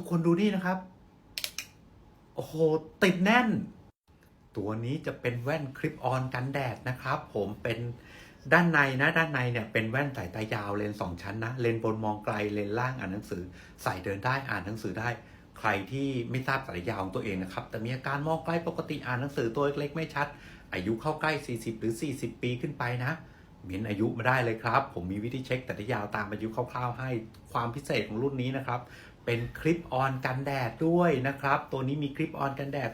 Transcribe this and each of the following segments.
ทุกคนดูนี่นะครับ โอ้โห ติดแน่น ตัวนี้จะเป็นแว่นคลิปออนกันแดดนะครับ ผมเป็นด้านในนะ ด้านในเนี่ยเป็นแว่นสายตายาวเลนสองชั้นนะ เลนบนมองไกล เลนล่างอ่านหนังสือ ใส่เดินได้อ่านหนังสือได้ ใครที่ไม่ทราบสายยาวของตัวเองนะครับ แต่มีอาการมองไกลปกติอ่านหนังสือตัวเล็กๆไม่ชัด อายุเข้าใกล้ 40 หรือ 40 ปีขึ้นไปนะ เม้นอายุมาได้เลยครับ ผมมีวิธีเช็คแต่ละยาวตามอายุคร่าวๆ ให้ความพิเศษของรุ่นนี้นะครับ เป็นคลิปออนกันแดดด้วยนะครับ ตัวนี้มีคลิปออนกันแดด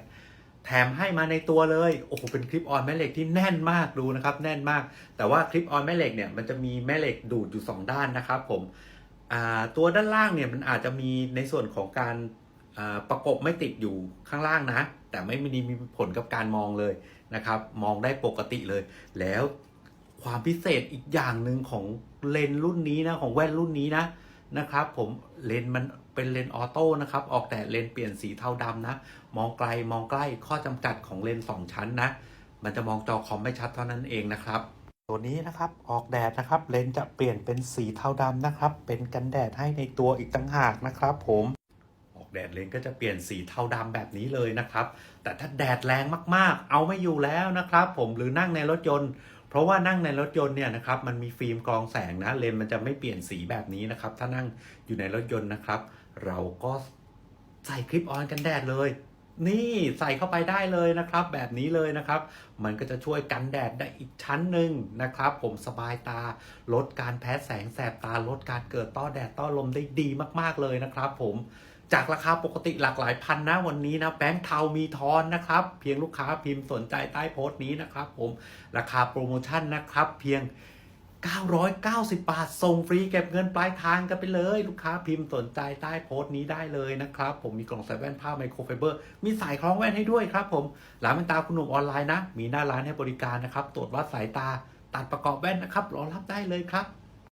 แถมให้มาในตัวเลย โอ้โห เป็นคลิปออนแม่เหล็กที่แน่นมากดูนะครับ แน่นมาก แต่ว่าคลิปออนแม่เหล็กเนี่ยมันจะมีแม่เหล็กดูดอยู่ 2 ด้านนะครับ ผมตัวด้านล่างเนี่ยมันอาจจะมีในส่วนของการประกบไม่ติดอยู่ข้างล่างนะ แต่ไม่มีมีผลกับการมองเลยนะครับ มองได้ปกติเลย แล้ว ความพิเศษอีกอย่างหนึ่งของเลนส์รุ่นนี้นะของแว่นรุ่นนี้นะนะครับผมเลนส์มันเป็นเลนส์ออโต้นะครับออกแต่เลนส์เปลี่ยนสีเทาดำนะ มองไกลมองใกล้ข้อจำกัดของเลนส์สองชั้นนะ มันจะมองจอคอมไม่ชัดเท่านั้นเองนะครับ ตัวนี้นะครับออกแดดนะครับเลนส์จะเปลี่ยนเป็นสีเทาดำนะครับ เป็นกันแดดให้ในตัวอีกต่างหากนะครับ ผมออกแดดเลนส์ก็จะเปลี่ยนสีเทาดำแบบนี้เลยนะครับ แต่ถ้าแดดแรงมากๆ เอาไม่อยู่แล้วนะครับ ผมหรือนั่งในรถยนต์ เพราะว่านั่งในรถยนต์เนี่ยนะครับมันมีฟิล์มกรองแสงนะเลนมันจะไม่เปลี่ยนสีแบบนี้นะครับ ถ้านั่งอยู่ในรถยนต์นะครับ เราก็ใส่คลิปออนกันแดดเลย นี่ใส่เข้าไปได้เลยนะครับ แบบนี้เลยนะครับ มันก็จะช่วยกันแดดได้อีกชั้นหนึ่งนะครับ ผมสบายตาลดการแพ้แสงแสบตาลดการเกิดต้อแดดต้อลมได้ดีมากๆเลยนะครับ ผม จากราคาปกติหลากหลายพันนะวันนี้นะแบงค์เทามีทอนนะครับ เพียงลูกค้าพิมพ์สนใจใต้โพสต์นี้นะครับผมราคาโปรโมชั่นนะครับเพียง 990 บาท ส่งฟรีเก็บเงินปลายทางกันไปเลย ลูกค้าพิมพ์สนใจใต้โพสต์นี้ได้เลยนะครับ ผมมีกล่องใส่แว่นผ้าไมโครไฟเบอร์ มีสายคล้องแว่นให้ด้วยครับผมร้านแว่นตาคุณหนุ่มออนไลน์นะ มีหน้าร้านให้บริการนะครับ ตรวจวัดสายตา ตัดประกอบแว่นนะครับ รอรับได้เลยครับ